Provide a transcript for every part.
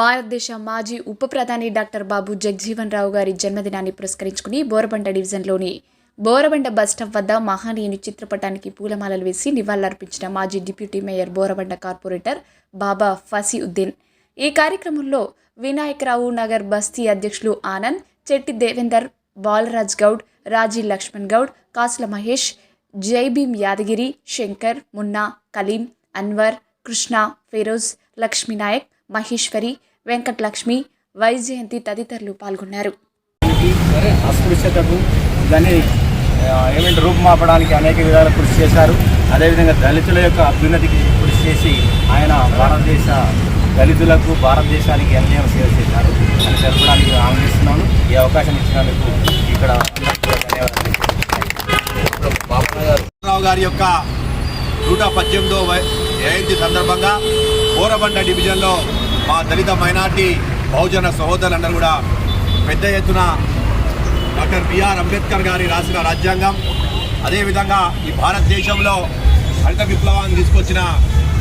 భారతదేశ మాజీ ఉప ప్రధాని డాక్టర్ బాబు జగజీవన్ రావు గారి జన్మదినాన్ని పురస్కరించుకుని బోరబండ డివిజన్లోని బోరబండ బస్టాప్ వద్ద మహానీయుని చిత్రపటానికి పూలమాలలు వేసి నివాళులర్పించిన మాజీ deputy mayor Borabanda corporator Baba Fasiuddin. ఈ కార్యక్రమంలో వినాయకరావు నగర్ బస్తీ అధ్యక్షులు ఆనంద్ చెట్టి దేవేందర్ బాలరాజ్ గౌడ్ రాజీ లక్ష్మణ్ గౌడ్ కాసుల మహేష్ జైభీం యాదగిరి శంకర్ మున్నా కలీం అన్వర్ కృష్ణ ఫిరోజ్ లక్ష్మీనాయక్ మహేశ్వరి వెంకటలక్ష్మి వైజయంతి తదితరులు పాల్గొన్నారు. అస్పృశ్యతకు దాన్ని ఏమంటే రూపుమాపడానికి అనేక విధాలు కృషి చేశారు. అదేవిధంగా దళితుల యొక్క అభ్యున్నతికి కృషి చేసి ఆయన భారతదేశ దళితులకు భారతదేశానికి ఎన్నేం సేవ చేశారు. అని తెలపడానికి ఆనందిస్తున్నాను ఈ అవకాశం ఇచ్చినందుకు ఇక్కడ అందరికీ కూడా ధన్యవాదాలు. రావు గారి యొక్క నూట పద్దెనిమిదో జయంతి సందర్భంగా బోరబండ డివిజన్లో మా దళిత మైనార్టీ బహుజన సహోదరులందరూ కూడా పెద్ద ఎత్తున డాక్టర్ బిఆర్ అంబేద్కర్ గారి రాసిన రాజ్యాంగం. అదేవిధంగా ఈ భారతదేశంలో హరిత విప్లవాన్ని తీసుకొచ్చిన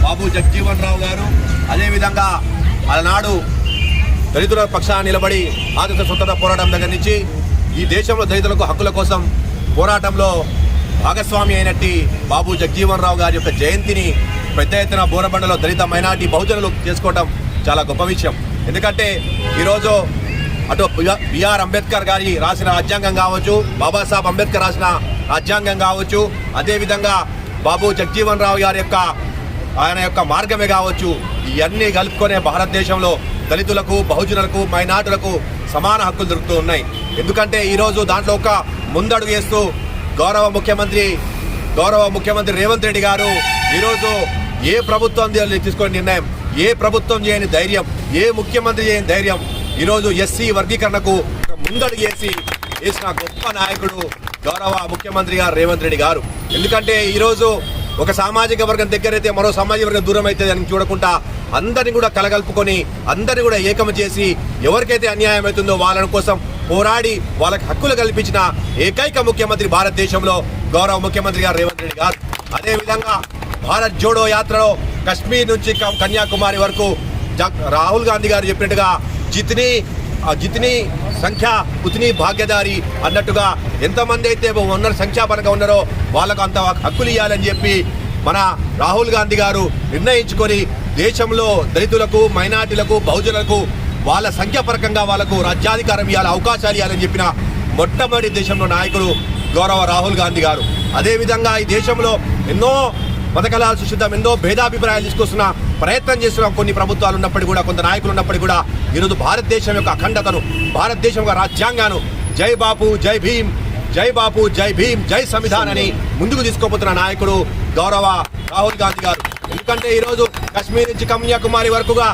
బాబు జగజీవన్ రావు గారు. అదేవిధంగా అలనాడు దళితుల పక్షాన నిలబడి ఆదిత స్వతంత్ర పోరాటం దగ్గర నుంచి ఈ దేశంలో దళితులకు హక్కుల కోసం పోరాటంలో భాగస్వామి అయినట్టి బాబు జగజీవన్ రావు గారి యొక్క జయంతిని పెద్ద ఎత్తున బోరబండలో దళిత మైనార్టీ బహుజనులు చేసుకోవడం చాలా గొప్ప విషయం. ఎందుకంటే ఈరోజు అటు బిఆర్- అంబేద్కర్ గారి రాసిన రాజ్యాంగం కావచ్చు బాబాసాహెబ్ అంబేద్కర్ రాసిన రాజ్యాంగం కావచ్చు అదేవిధంగా బాబు జగజీవన్ రావు గారి యొక్క ఆయన యొక్క మార్గమే కావచ్చు ఇవన్నీ కలుపుకునే భారతదేశంలో దళితులకు బహుజనులకు మైనార్టీలకు సమాన హక్కులు దొరుకుతూ ఉన్నాయి. ఎందుకంటే ఈరోజు దాంట్లో ఒక ముందడుగు వేస్తూ గౌరవ ముఖ్యమంత్రి గౌరవ ముఖ్యమంత్రి రేవంత్ రెడ్డి గారు ఈరోజు ఏ ప్రభుత్వం తీసుకునే నిర్ణయం? ఏ ప్రభుత్వం చేయని ధైర్యం ఏ ముఖ్యమంత్రి చేయని ధైర్యం ఈరోజు ఎస్సీ వర్గీకరణకు ఒక ముందడుగు వేసి వేసిన గొప్ప నాయకుడు గౌరవ ముఖ్యమంత్రి గారు రేవంత్ రెడ్డి గారు. ఎందుకంటే ఈరోజు ఒక సామాజిక వర్గం దగ్గరైతే మరో సామాజిక వర్గం దూరం అవుతుంది అని చూడకుండా అందరిని కూడా కలగలుపుకొని అందరిని కూడా ఏకం చేసి ఎవరికైతే అన్యాయం అవుతుందో వాళ్ళ కోసం పోరాడి వాళ్ళకి హక్కులు కల్పించిన ఏకైక ముఖ్యమంత్రి భారతదేశంలో గౌరవ ముఖ్యమంత్రి గారు రేవంత్ రెడ్డి గారు. అదేవిధంగా భారత్ జోడో యాత్రలో కశ్మీర్ నుంచి క- కన్యాకుమారి వరకు జ- రాహుల్ గాంధీ గారు చెప్పినట్టుగా జిత్ని ఆ జిత్ని సంఖ్య ఉతిని భాగ్యదారి అన్నట్టుగా ఎంతమంది అయితే ఉన్నారు సంఖ్యాపరంగా ఉన్నారో వాళ్ళకు అంత హక్కులు ఇవ్వాలని చెప్పి మన రాహుల్ గాంధీ గారు నిర్ణయించుకొని దేశంలో దళితులకు మైనార్టీలకు బహుజనులకు వాళ్ళ సంఖ్యాపరకంగా వాళ్ళకు రాజ్యాధికారం ఇవ్వాలి అవకాశాలు ఇవ్వాలని చెప్పిన మొట్టమొదటి దేశంలో నాయకుడు గౌరవ రాహుల్ గాంధీ గారు. అదేవిధంగా ఈ దేశంలో ఎన్నో పథకాలు సృష్టిద్దాం ఎందో భేదాభిప్రాయాలు తీసుకొస్తున్న ప్రయత్నం చేస్తున్న కొన్ని ప్రభుత్వాలు ఉన్నప్పటికీ కూడా కొంత నాయకులు ఉన్నప్పటికీ కూడా ఈరోజు భారతదేశం యొక్క అఖండతను భారతదేశం యొక్క రాజ్యాంగాను జై బాపు జై భీమ్ జై బాపు జై భీమ్ జై సంవిధాన్ అని ముందుకు తీసుకోబోతున్న నాయకుడు గౌరవ రాహుల్ గాంధీ గారు. ఎందుకంటే ఈరోజు కశ్మీర్ నుంచి కన్యాకుమారి వరకుగా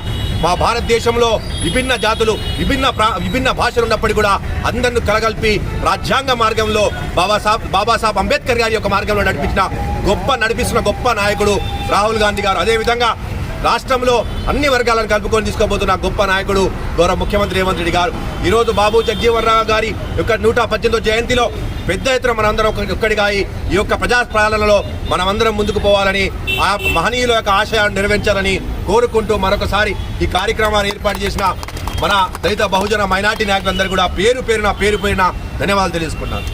మా భారతదేశంలో విభిన్న జాతులు విభిన్న ప్రా విభిన్న భాషలు ఉన్నప్పటికీ కూడా అందరిని కలగల్పి రాజ్యాంగ మార్గంలో బాబాసాహెబ్ బాబాసాహెబ్ అంబేద్కర్ గారి యొక్క మార్గంలో నడిపించిన గొప్ప నడిపిస్తున్న గొప్ప నాయకుడు రాహుల్ గాంధీ గారు. అదేవిధంగా రాష్ట్రంలో అన్ని వర్గాలను కలుపుకొని తీసుకోబోతున్న గొప్ప నాయకుడు గౌరవ ముఖ్యమంత్రి రేవంత్ రెడ్డి గారు. ఈరోజు బాబు జగజీవన్ రావు గారి యొక్క నూట పద్దెనిమిదో జయంతిలో పెద్ద ఎత్తున మనందరం ఒక- ఒక్కడిగా ఈ యొక్క ప్రజాపాలనలో మనమందరం ముందుకు పోవాలని ఆ మహనీయుల యొక్క ఆశయాన్ని నెరవేర్చాలని కోరుకుంటూ మరొకసారి ఈ కార్యక్రమాన్ని ఏర్పాటు చేసిన మన దళిత బహుజన మైనార్టీ నాయకులందరూ కూడా పేరు పేరున పేరు పేరున ధన్యవాదాలు తెలుసుకున్నాను